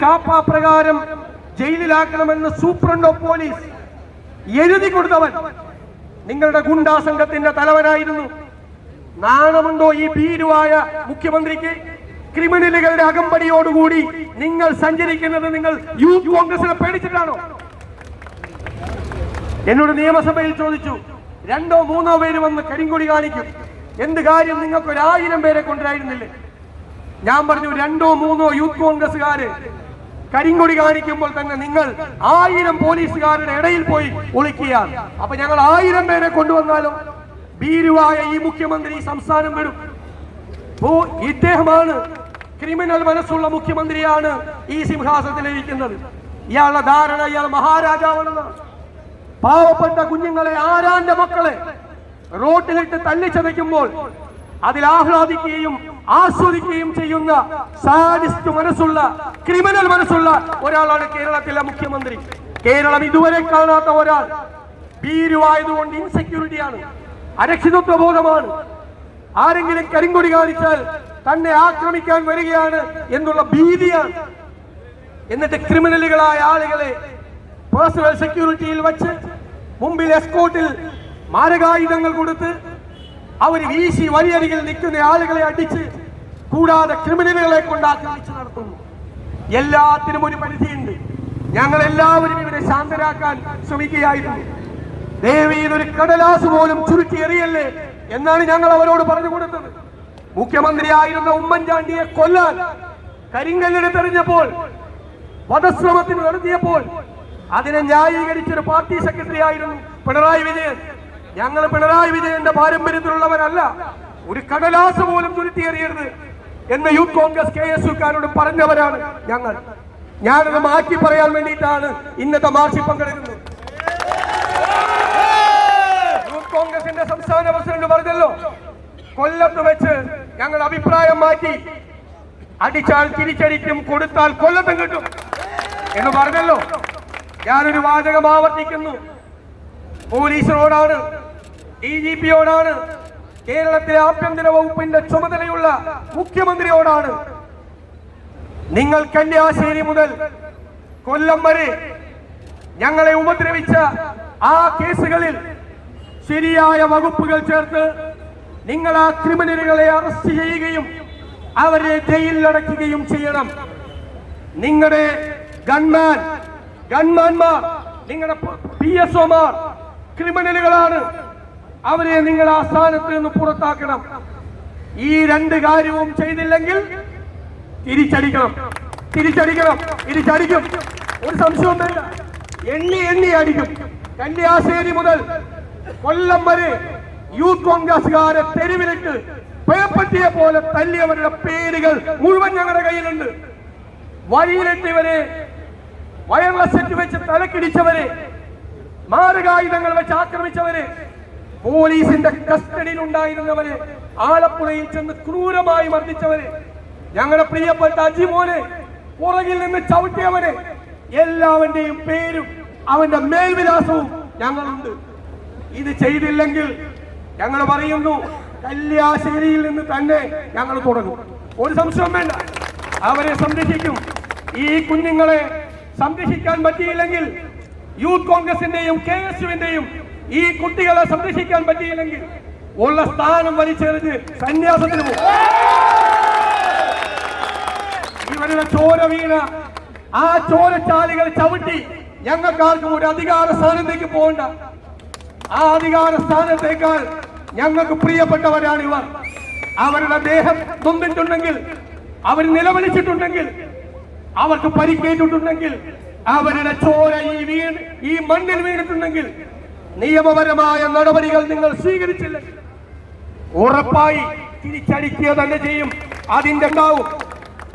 കാപ്പ പ്രകാരം ജയിലിലാക്കണമെന്ന് superintendent of police എഴുതി കൊടുത്തവൻ നിങ്ങളുടെ ഗുണ്ടാ സംഘത്തിന്റെ തലവനായിരുന്നു. നാണമുണ്ടോ ഈ ഭീരുവായ മുഖ്യമന്ത്രിക്ക്? ക്രിമിനലുകളുടെ അകമ്പടിയോടുകൂടി നിങ്ങൾ സഞ്ചരിക്കുന്നത് നിങ്ങൾ യൂത്ത് കോൺഗ്രസിനെ പേടിച്ചിട്ടാണോ? എന്നോട് നിയമസഭയിൽ ചോദിച്ചു രണ്ടോ മൂന്നോ പേര് വന്ന് കരിങ്കൊടി കാണിക്കും. എന്ത് കാര്യം നിങ്ങൾക്ക് ഒരായിരം പേരെ കൊണ്ടുവരായിരുന്നില്ലേ? ഞാൻ പറഞ്ഞു രണ്ടോ മൂന്നോ യൂത്ത് കോൺഗ്രസ്സുകാര് കരിങ്കൊടി കാണിക്കുമ്പോൾ തന്നെ നിങ്ങൾ ആയിരം പോലീസുകാരുടെ ഇടയിൽ പോയി ഒളിക്കുകയാണ്. അപ്പൊ ഞങ്ങൾ ആയിരം പേരെ കൊണ്ടുവന്നാലും? ഭീരുവായ ഈ മുഖ്യമന്ത്രി ഈ സംസ്ഥാനം വിടും. ഓ ഇദ്ദേഹമാണ് ക്രിമിനൽ മനസ്സുള്ള മുഖ്യമന്ത്രിയാണ് ഈ സിംഹാസനത്തിലിരിക്കുന്നത്. ഇയാളുടെ ധാരണ ഇയാൾ മഹാരാജാവാണെന്നാണ് പാവപ്പെട്ട കുഞ്ഞുങ്ങളെ ആരാന്റെ മക്കളെ? റോട്ടിലിട്ട് തല്ലിച്ചതയ്ക്കുമ്പോൾ അതിൽ ആഹ്ലാദിക്കുകയും ആസ്വദിക്കുകയും ചെയ്യുന്ന സാഡിസ്റ്റ് മനസ്സുള്ള ക്രിമിനൽ മനസ്സുള്ള ഒരാളാണ് കേരളത്തിലെ മുഖ്യമന്ത്രി. കേരളം ഇതുവരെ കാണാത്ത ഒരാൾ. ഭീരുവായതുകൊണ്ട് ഇൻസെക്യൂരിറ്റിയാണ്. അരക്ഷിതത്വ ബോധമാണ് ആരെങ്കിലും കരിങ്കൊടി കാണിച്ചാൽ തന്നെ ആക്രമിക്കാൻ വരികയാണ് എന്നുള്ള ഭീതിയാണ്. എന്നിട്ട് ക്രിമിനലുകളായ ആളുകളെ പേഴ്സണൽ സെക്യൂരിറ്റിയിൽ വച്ച് മുമ്പിൽ എസ്കോട്ടിൽ മാരകായുധങ്ങൾ കൊടുത്ത് അവർ വീശി വഴിയരികിൽ നിൽക്കുന്ന ആളുകളെ അടിച്ച് കൂടാതെ ക്രിമിനലുകളെ കൊണ്ട് ആക്രമിച്ച് നടത്തുന്നു. എല്ലാത്തിനും ഒരു പരിധിയുണ്ട്. ഞങ്ങൾ എല്ലാവരും ഇവരെ ശാന്തരാക്കാൻ ശ്രമിക്കുകയായിരുന്നു. ദേവിയിൽ ഒരു കടലാസ് പോലും ചുരുട്ടി എറിയല്ലേ എന്നാണ് ഞങ്ങൾ അവരോട് പറഞ്ഞു കൊടുത്തത്. മുഖ്യമന്ത്രിയായിരുന്ന ഉമ്മൻചാണ്ടിയെ കൊല്ലാൻ കരിങ്കല്ലെടുത്തെറിഞ്ഞപ്പോൾ വധശ്രമത്തിന് നടത്തിയപ്പോൾ അതിനെ ന്യായീകരിച്ചൊരു പാർട്ടി സെക്രട്ടറി ആയിരുന്നു പിണറായി വിജയൻ. ഞങ്ങൾ പിണറായി വിജയന്റെ പാരമ്പര്യത്തിലുള്ളവരല്ല. ഒരു കടലാസ് പോലും തുരുത്തിയേറിയരുത് എന്ന് യൂത്ത് കോൺഗ്രസ് കെ എസ് യുക്കാരോട് പറഞ്ഞവരാണ് ഞങ്ങൾ. ഞാനത് മാറ്റി പറയാൻ വേണ്ടിയിട്ടാണ് ഇന്നത്തെ മാർച്ചിൽ പങ്കെടുക്കുന്നത്. യൂത്ത് കോൺഗ്രസിന്റെ സംസ്ഥാന പ്രസിഡന്റ് പറഞ്ഞല്ലോ കൊല്ലത്ത് വെച്ച് ഞങ്ങൾ അഭിപ്രായം മാറ്റി അടിച്ചാൽ തിരിച്ചടിക്കും കൊടുത്താൽ കൊല്ലത്തും കിട്ടും എന്ന് പറഞ്ഞല്ലോ. ഞാനൊരു വാചകം ആവർത്തിക്കുന്നു. പോലീസിനോടാണ് ഡി ജി പിയോടാണ് കേരളത്തിലെ ആഭ്യന്തര വകുപ്പിന്റെ ചുമതലയുള്ള മുഖ്യമന്ത്രിയോടാണ് നിങ്ങൾ കന്യാശേരി മുതൽ കൊല്ലം വരെ ഞങ്ങളെ ഉപദ്രവിച്ച ആ കേസുകളിൽ ശരിയായ വകുപ്പുകൾ ചേർത്ത് നിങ്ങൾ ആ ക്രിമിനലുകളെ അറസ്റ്റ് ചെയ്യുകയും അവരെ ജയിലിലടയ്ക്കുകയും ചെയ്യണം നിങ്ങളുടെ ഗൺമാൻ ഗൺമാൻമാർ നിങ്ങളുടെ പി എസ് ഒമാർ ക്രിമിനലുകളാണ് അവരെ നിങ്ങൾ ആ സ്ഥാനത്ത് നിന്ന് പുറത്താക്കണം. ഈ രണ്ട് കാര്യവും ചെയ്തില്ലെങ്കിൽ തിരിച്ചടിക്കണം. തിരിച്ചടിക്കണം. തിരിച്ചടിക്കും. ഒരു സംശയം വേണ്ട. എണ്ണി എണ്ണി അടിക്കും. കന്യാശ്ശേരി മുതൽ കൊല്ലം വരെ യൂത്ത് കോൺഗ്രസുകാരെ തെരുവിലിട്ട് പേപ്പറ്റിയെ പോലെ തല്ലിയവരുടെ പേരുകൾ മുഴുവൻ ഞങ്ങളുടെ കയ്യിലുണ്ട്. വഴിയിലെത്തിയവരെ വയർലെസ് സെറ്റ് വെച്ച് തലക്കിടിച്ചവരെ മാരകായുധങ്ങൾ വെച്ച് ആക്രമിച്ചവരെ പോലീസിന്റെ കസ്റ്റഡിയിൽ ഉണ്ടായിരുന്നവരെ ആലപ്പുഴയിൽ ചെന്ന് ക്രൂരമായി മർദ്ദിച്ചവര് ഞങ്ങളുടെ പ്രിയപ്പെട്ട അജിമോനെ പുറകിൽ നിന്ന് ചവിട്ടിയവരെ എല്ലാവന്റെയും പേരും അവന്റെ മേൽവിലാസവും ഞങ്ങളുണ്ട്. ഇത് ചെയ്തില്ലെങ്കിൽ ഞങ്ങൾ പറയുന്നു കല്യാശ്ശേരിയിൽ നിന്ന് തന്നെ ഞങ്ങൾ തുടങ്ങും. ഒരു സംശയം വേണ്ട. അവരെ സംരക്ഷിക്കും. ഈ കുഞ്ഞുങ്ങളെ സംരക്ഷിക്കാൻ പറ്റിയില്ലെങ്കിൽ യൂത്ത് കോൺഗ്രസിന്റെയും കെ എസ് യുവിന്റെയും ഈ കുട്ടികളെ സംരക്ഷിക്കാൻ പറ്റിയില്ലെങ്കിൽ ഉള്ള സ്ഥാനം വലിച്ചെറിഞ്ഞ് സന്യാസത്തിന് പോകും. ഇവരുടെ ചോര വീണ ആ ചോരച്ചാലികൾ ചവിട്ടി ഞങ്ങൾക്കാർക്കും ഒരു അധികാര സ്ഥാനത്തേക്ക് പോകണ്ട. ആ അധികാര സ്ഥാനത്തേക്കാൾ ഞങ്ങൾക്ക് പ്രിയപ്പെട്ടവരാണ് ഇവർ. അവരുടെ ദേഹം നൊന്നിട്ടുണ്ടെങ്കിൽ അവർ നിലവിളിച്ചിട്ടുണ്ടെങ്കിൽ അവർക്ക് പരിക്കേറ്റിട്ടുണ്ടെങ്കിൽ അവരുടെ ചോര ഈ വീണ് ഈ മണ്ണിൽ വീണിട്ടുണ്ടെങ്കിൽ നിയമപരമായ നടപടികൾ നിങ്ങൾ സ്വീകരിച്ചില്ലെങ്കിൽ ഉറപ്പായി തിരിച്ചടിക്കുക തന്നെ ചെയ്യും. അതിന്റെ ഉണ്ടാവും.